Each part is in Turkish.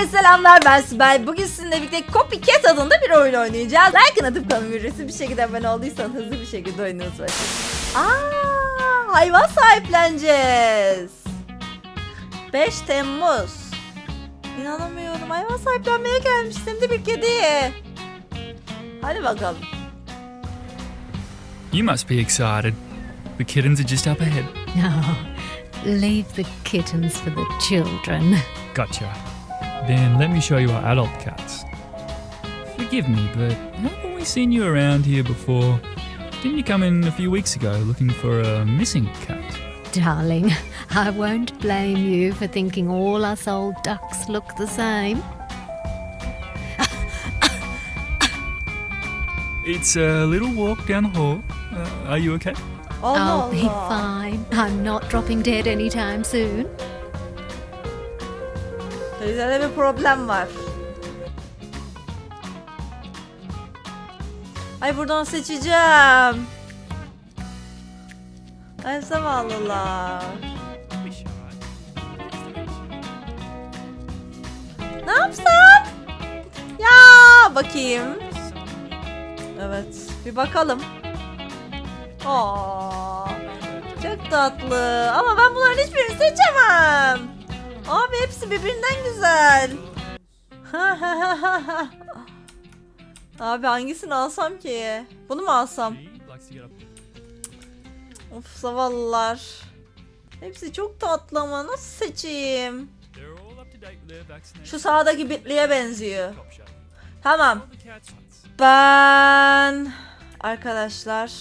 Herkese selamlar ben Sibel. Bugün sizinle birlikte Copycat adında bir oyun oynayacağız. Like'ın atıp kanalıma ücretsiz bir şekilde abone olduysanız hızlı bir şekilde oyununuz başlayın. Aa, hayvan sahipleneceğiz. 5 Temmuz. İnanamıyorum hayvan sahiplenmeye gelmiştim de bir kediye. Hadi bakalım. You must be excited. The kittens are just up ahead. No, leave the kittens for the children. Gotcha. Then let me show you our adult cats. Forgive me, but haven't we seen you around here before? Didn't you come in a few weeks ago looking for a missing cat? Darling, I won't blame you for thinking all us old ducks look the same. It's a little walk down the hall. Uh, are you okay? Allah I'll be fine. I'm not dropping dead anytime soon. Teyzede bir problem var. Ay buradan seçeceğim. Ay zavallılar. Ne yapsam? Ya bakayım. Evet bir bakalım. Aa, çok tatlı. Ama ben bunların hiçbirini seçemem. Abi hepsi birbirinden güzel. Abi hangisini alsam ki? Bunu mu alsam? Of zavallılar. Hepsi çok tatlı ama nasıl seçeyim? Şu sağdaki bitliye benziyor. Tamam. Ben arkadaşlar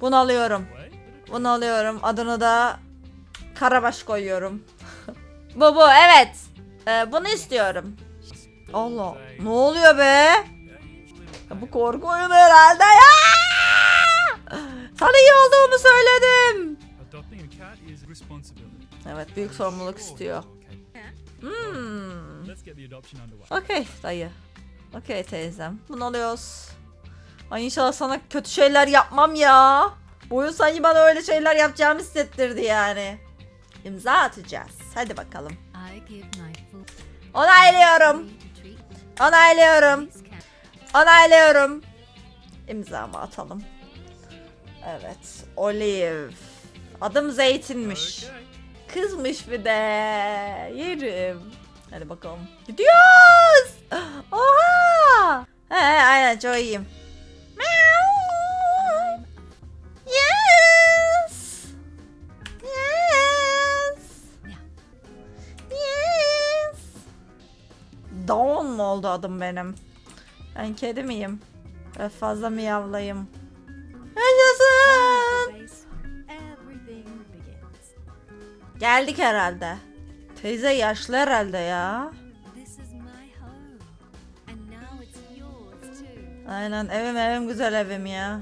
bunu alıyorum. Bunu alıyorum. Adını da Karabaş koyuyorum. Bu bu evet. Ee, bunu istiyorum. Allah. Ne oluyor be? Ya bu korku oyunu herhalde ya. Sana iyi olduğunu söyledim. Evet büyük sorumluluk istiyor. Hmm. Okey dayı. Okey teyzem. Bunu alıyoruz. Ay inşallah sana kötü şeyler yapmam ya. Bu oyun sanki bana öyle şeyler yapacağımı hissettirdi yani. İmza atacağız. Hadi bakalım. I give my full Onaylıyorum. Onaylıyorum. Onaylıyorum. İmzamı atalım. Evet. Olive. Adım Zeytin'miş. Kızmış bir de. Yerim. Hadi bakalım. Gidiyoruz. Oha. He, aynen çok iyiyim. Oldu adım benim? Ben kedi miyim? Ve fazla miyavlayım. Yaşasın. Geldik herhalde. Teyze yaşlı herhalde ya. Aynen evim evim güzel evim ya.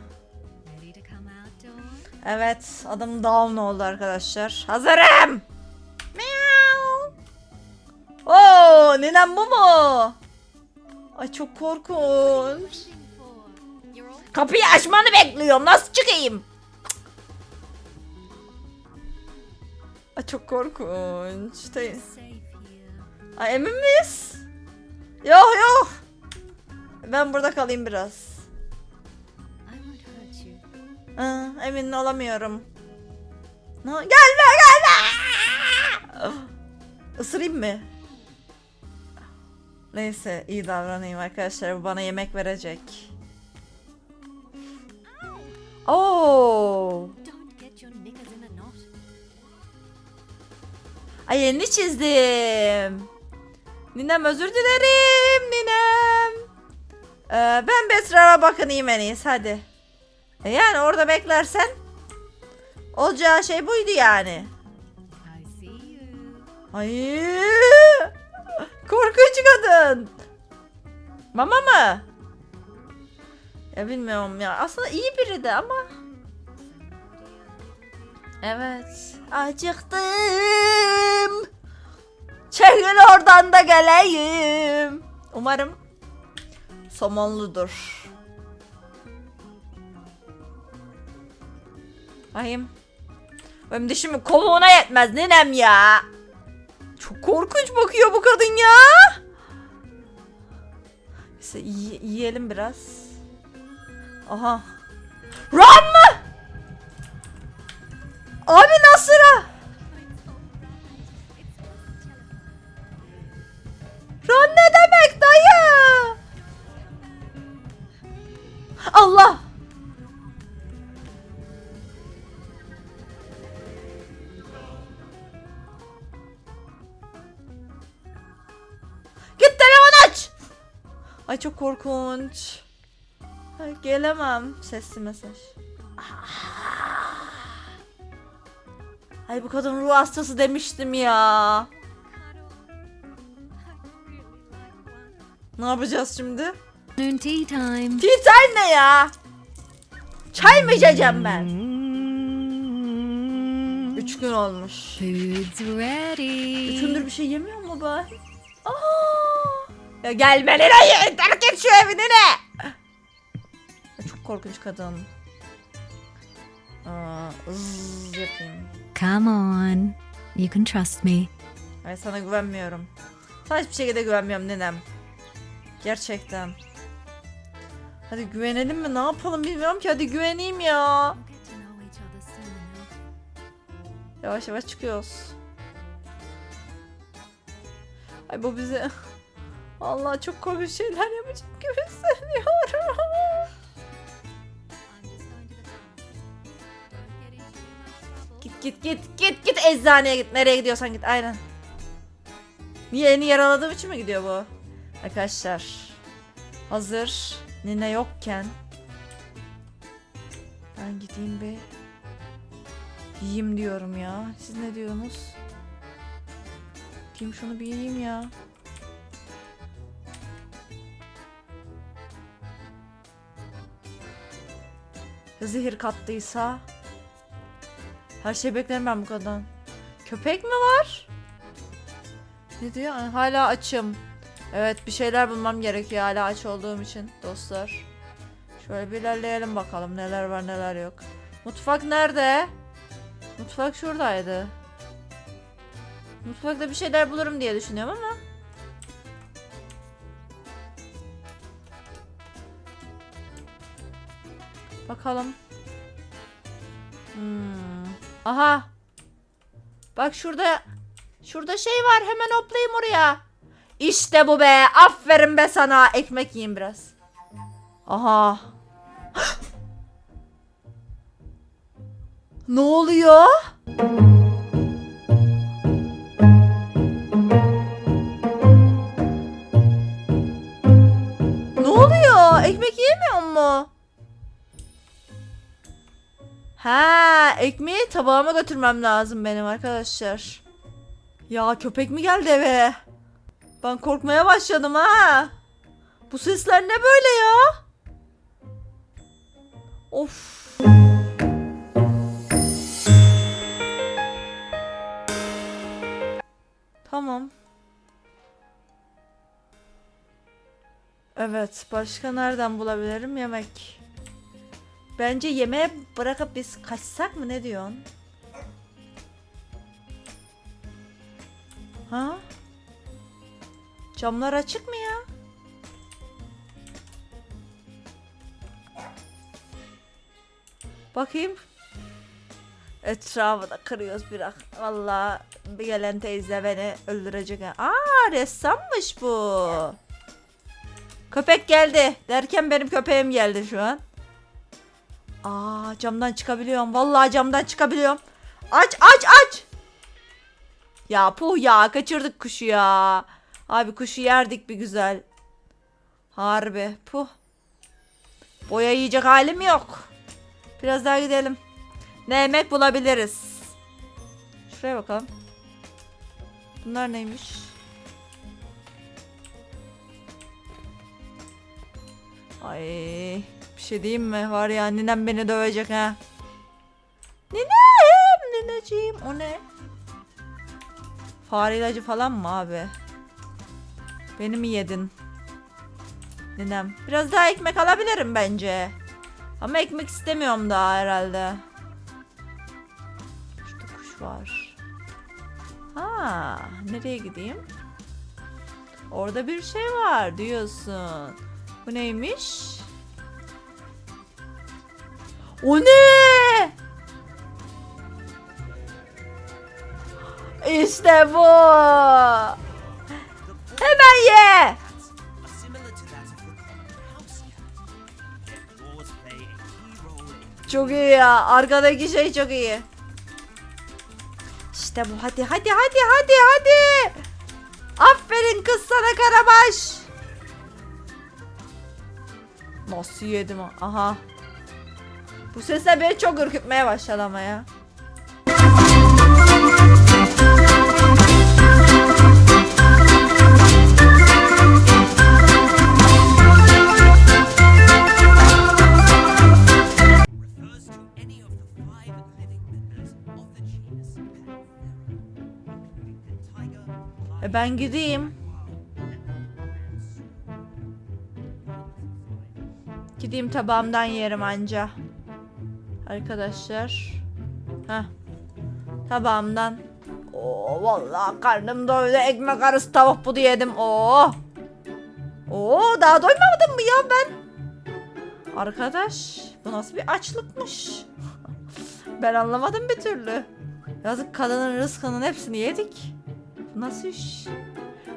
Evet adım Dawn oldu arkadaşlar. Hazırım. Meow. Oo ninem bu mu? Ay çok korkunç. Kapıyı açmanı bekliyorum. Nasıl çıkayım? Ay çok korkunç. Ay emin miyiz? Yok yok. Ben burada kalayım biraz. Aa, emin olamıyorum. Gelme gelme. Isırayım mı? Neyse iyi davranayım arkadaşlar. Bu bana yemek verecek. Oo. Ay yeni çizdim. Ninem özür dilerim ninem. Ee, ben bir etrafa bakınayım en iyisi hadi. E yani orada beklersen olacağı şey buydu yani. Ay korkunç kadın. Mama mı? Ya bilmiyorum ya. Aslında iyi biri de ama. Evet. Acıktım. Çekil oradan da geleyim. Umarım somonludur. Ayım. Benim dişimin kovuğuna yetmez ninem ya. Çok korkunç bakıyor bu kadın ya. Neyse yiyelim biraz. Aha. Run mı? Abi Nasır'a. Çok korkunç. Ay, gelemem. Sesli mesaj. Ay bu kadın ruh hastası demiştim ya. Ne yapacağız şimdi? Noon tea time. Tea time ne ya? Çay mı içeceğim ben? Üç gün olmuş. Food's ready. Üç gündür bir şey yemiyor mu ben? Aa! Ya gelme nereye? Terk et şu evini ne? Ya çok korkunç kadın. Aa, yapayım. Come on. You can trust me. Ay sana güvenmiyorum. Sana hiçbir şekilde güvenmiyorum nenem. Gerçekten. Hadi güvenelim mi? Ne yapalım bilmiyorum ki. Hadi güveneyim ya. Yavaş yavaş çıkıyoruz. Ay bu bize... Allah çok korkunç şeyler yapacak gibi hissediyorum. Git git git git git eczaneye git. Nereye gidiyorsan git aynen. Niye elini yaraladığım için mi gidiyor bu? Arkadaşlar. Hazır. Nine yokken. Ben gideyim bir yiyeyim diyorum ya. Siz ne diyorsunuz? Gideyim şunu bir yiyeyim ya. Zehir kattıysa her şey beklerim ben bu kadından. Köpek mi var? Ne diyor? Hala açım. Evet bir şeyler bulmam gerekiyor hala aç olduğum için dostlar. Şöyle bir ilerleyelim bakalım neler var neler yok. Mutfak nerede? Mutfak şuradaydı. Mutfakta bir şeyler bulurum diye düşünüyorum ama. Bakalım. Hmm. Aha. Bak şurada şurada şey var. Hemen hoplayayım oraya. İşte bu be. Aferin be sana. Ekmek yiyeyim biraz. Aha. ne oluyor? Ha, ekmeği tabağıma götürmem lazım benim arkadaşlar. Ya köpek mi geldi eve? Ben korkmaya başladım ha. Bu sesler ne böyle ya? Of. Tamam. Evet, başka nereden bulabilirim yemek? Bence yemeğe bırakıp biz kaçsak mı ne diyorsun? Ha? Camlar açık mı ya? Bakayım. Etrafı da kırıyoruz biraz. Vallahi bir gelen teyze beni öldürecek. Aa ressammış bu. Köpek geldi. Derken benim köpeğim geldi şu an. Aa camdan çıkabiliyorum. Vallahi camdan çıkabiliyorum. Aç aç aç. Ya puh ya kaçırdık kuşu ya. Abi kuşu yerdik bir güzel. Harbi puh. Boya yiyecek halim yok. Biraz daha gidelim. Ne yemek bulabiliriz. Şuraya bakalım. Bunlar neymiş? Ay bir şey diyeyim mi? Var ya ninem beni dövecek ha. Ninem, nineciğim o ne? Fare ilacı falan mı abi? Beni mi yedin? Ninem. Biraz daha ekmek alabilirim bence. Ama ekmek istemiyorum daha herhalde. Şurada kuş var. Ha, nereye gideyim? Orada bir şey var diyorsun. Bu neymiş? O ne? İşte bu. Hemen ye. Çok iyi ya. Arkadaki şey çok iyi. İşte bu. Hadi hadi hadi hadi hadi. Aferin kız sana Karabaş. Nasıl yedim ha? Aha. Bu sesler beni çok ürkütmeye başladı ama ya. E ben gideyim. Gideyim tabağımdan yerim anca. Arkadaşlar. Heh. Tabağımdan. Oo vallahi karnım doydu. Ekmek arası tavuk budu yedim. Oo. Oo daha doymadım mı ya ben? Arkadaş bu nasıl bir açlıkmış? ben anlamadım bir türlü. Yazık kadının rızkının hepsini yedik. Bu Nasıl iş?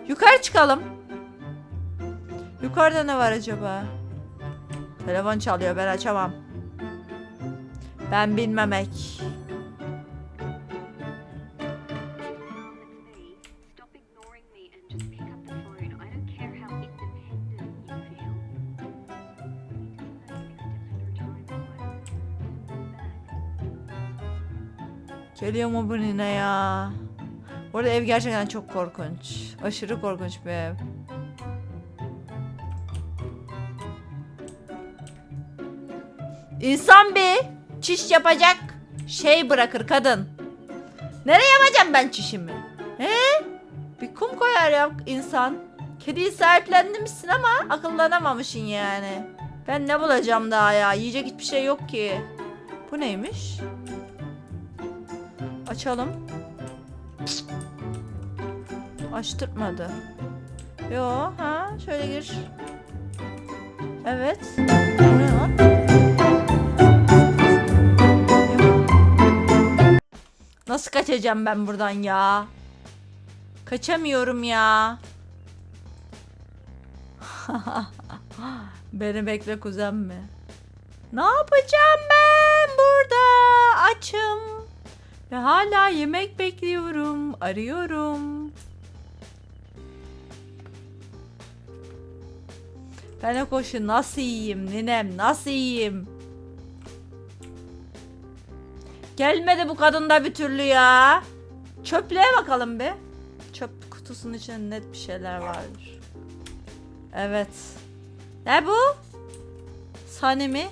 Yukarı çıkalım. Yukarıda ne var acaba? Telefon çalıyor ben açamam. Ben bilmemek. Geliyor mu bu nine ya? Bu ev gerçekten çok korkunç. Aşırı korkunç bir ev. İnsan bir çiş yapacak şey bırakır kadın. Nereye yapacağım ben çişimi? He? Bir kum koyar ya insan. Kediyi sahiplendirmişsin ama akıllanamamışsın yani. Ben ne bulacağım daha ya? Yiyecek hiçbir şey yok ki. Bu neymiş? Açalım. Açtırtmadı. Yo ha şöyle gir. Evet. Nasıl kaçacağım ben buradan ya? Kaçamıyorum ya. Beni bekle kuzen mi? Ne yapacağım ben burada? Açım. Ve hala yemek bekliyorum. Arıyorum. Ben o koşu nasıl yiyeyim ninem nasıl yiyeyim? Gelmedi bu kadın da bir türlü ya. Çöplüğe bakalım bir. Çöp kutusunun içinde net bir şeyler vardır. Evet. Ne bu? Sani mi?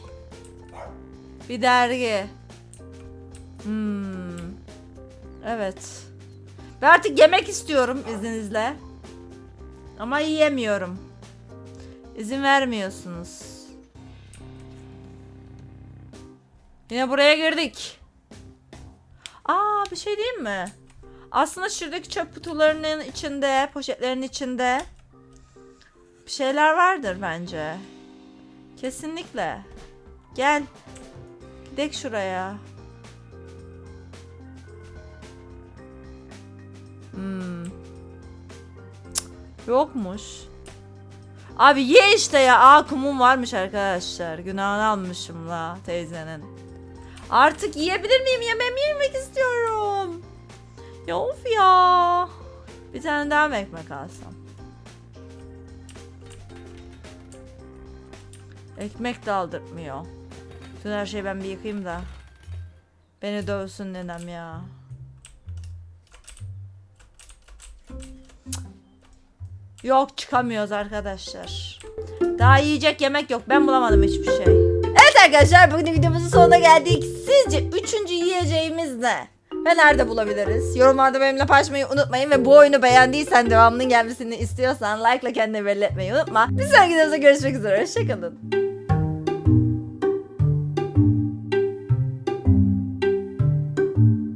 Bir dergi. Hmm. Evet. Ben artık yemek istiyorum izninizle. Ama yiyemiyorum. İzin vermiyorsunuz. Yine buraya girdik. Bir şey diyeyim mi? Aslında şuradaki çöp kutularının içinde, poşetlerin içinde bir şeyler vardır bence. Kesinlikle. Gel. Gidelim şuraya. Hmm. Yokmuş. Abi ye işte ya. Aa kumum varmış arkadaşlar. Günahını almışım la teyzenin. Artık yiyebilir miyim? Yemeğimi yemek istiyorum. Ya of ya. Bir tane daha mı ekmek alsam? Ekmek de aldırtmıyor. Bütün her şeyi ben bir yıkayayım da. Beni dövsün nenem ya. Yok çıkamıyoruz arkadaşlar. Daha yiyecek yemek yok. Ben bulamadım hiçbir şey. Evet arkadaşlar bugün videomuzun sonuna geldik. Sizce üçüncü yiyeceğimiz ne? Ve nerede bulabiliriz? Yorumlarda benimle paylaşmayı unutmayın ve bu oyunu beğendiysen devamının gelmesini istiyorsan like ile kendini belli etmeyi unutma. Bir sonraki videomuzda görüşmek üzere. Hoşçakalın.